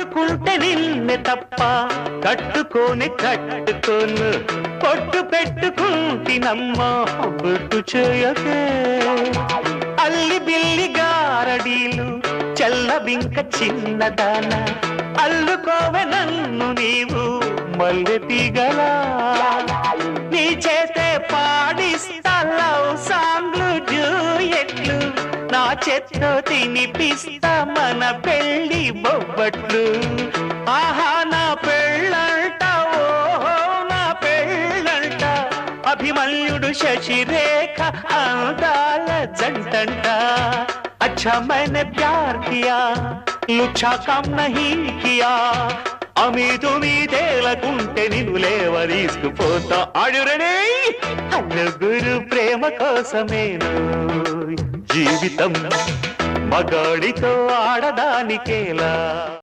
పట్టుకుంటే తప్ప కట్టుకొని కట్టుకోను పొట్టు పెట్టుకుంటినమ్మా బొట్టు చేయకే. అల్లి బిల్లి గారడీలు చల్లబింక చిన్నదాన అల్లుకోవె నన్ను నీవు మల్లె తీగలా. చేత్తో తినిపిస్తా మన పెళ్లి బొబ్బట్లు ఆహా నా పెళ్ళంట ఓహో నా పెళ్ళంట అభిమన్యుడు శశిరేఖ అందాల జంటంట अच्छा मैंने प्यार किया लुच्छा काम नहीं किया అమీదు మీదేలకుంటే నిన్ను లేవదీసుకుపోతా ఆడురనే నలుగురు ప్రేమ కోసమేను జీవితం మగాడితో ఆడదానికేలా?